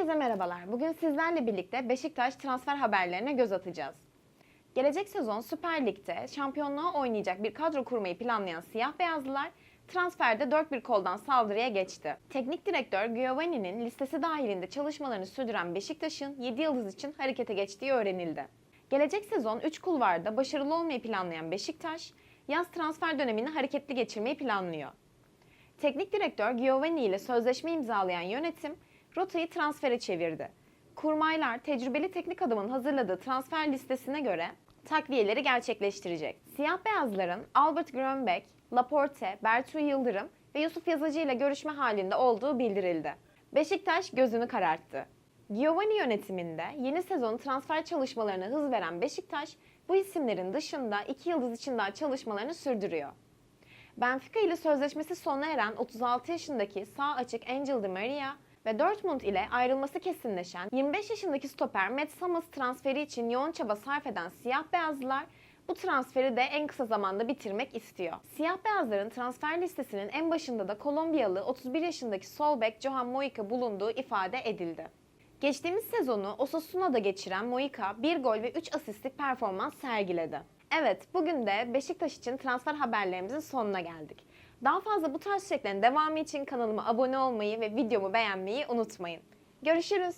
Herkese merhabalar. Bugün sizlerle birlikte Beşiktaş transfer haberlerine göz atacağız. Gelecek sezon Süper Lig'de şampiyonluğa oynayacak bir kadro kurmayı planlayan siyah beyazlılar transferde dört bir koldan saldırıya geçti. Teknik direktör Giovanni'nin listesi dahilinde çalışmalarını sürdüren Beşiktaş'ın 7 yıldız için harekete geçtiği öğrenildi. Gelecek sezon 3 kulvarda başarılı olmayı planlayan Beşiktaş, yaz transfer dönemini hareketli geçirmeyi planlıyor. Teknik direktör Giovanni ile sözleşme imzalayan yönetim rotayı transfere çevirdi. Kurmaylar tecrübeli teknik adamın hazırladığı transfer listesine göre takviyeleri gerçekleştirecek. Siyah beyazların Albert Grönbeck, Laporte, Bertu Yıldırım ve Yusuf Yazıcı ile görüşme halinde olduğu bildirildi. Beşiktaş gözünü kararttı. Giovanni yönetiminde yeni sezon transfer çalışmalarına hız veren Beşiktaş bu isimlerin dışında iki yıldız için daha çalışmalarını sürdürüyor. Benfica ile sözleşmesi sona eren 36 yaşındaki sağ açık Angel Di Maria ve Dortmund ile ayrılması kesinleşen 25 yaşındaki stoper Matt Hummels transferi için yoğun çaba sarf eden siyah beyazlılar bu transferi de en kısa zamanda bitirmek istiyor. Siyah beyazların transfer listesinin en başında da Kolombiyalı 31 yaşındaki sol bek Johan Moika bulunduğu ifade edildi. Geçtiğimiz sezonu Osasuna'da geçiren Moika 1 gol ve 3 asistlik performans sergiledi. Evet, bugün de Beşiktaş için transfer haberlerimizin sonuna geldik. Daha fazla bu tarz içeriklerin devamı için kanalıma abone olmayı ve videomu beğenmeyi unutmayın. Görüşürüz.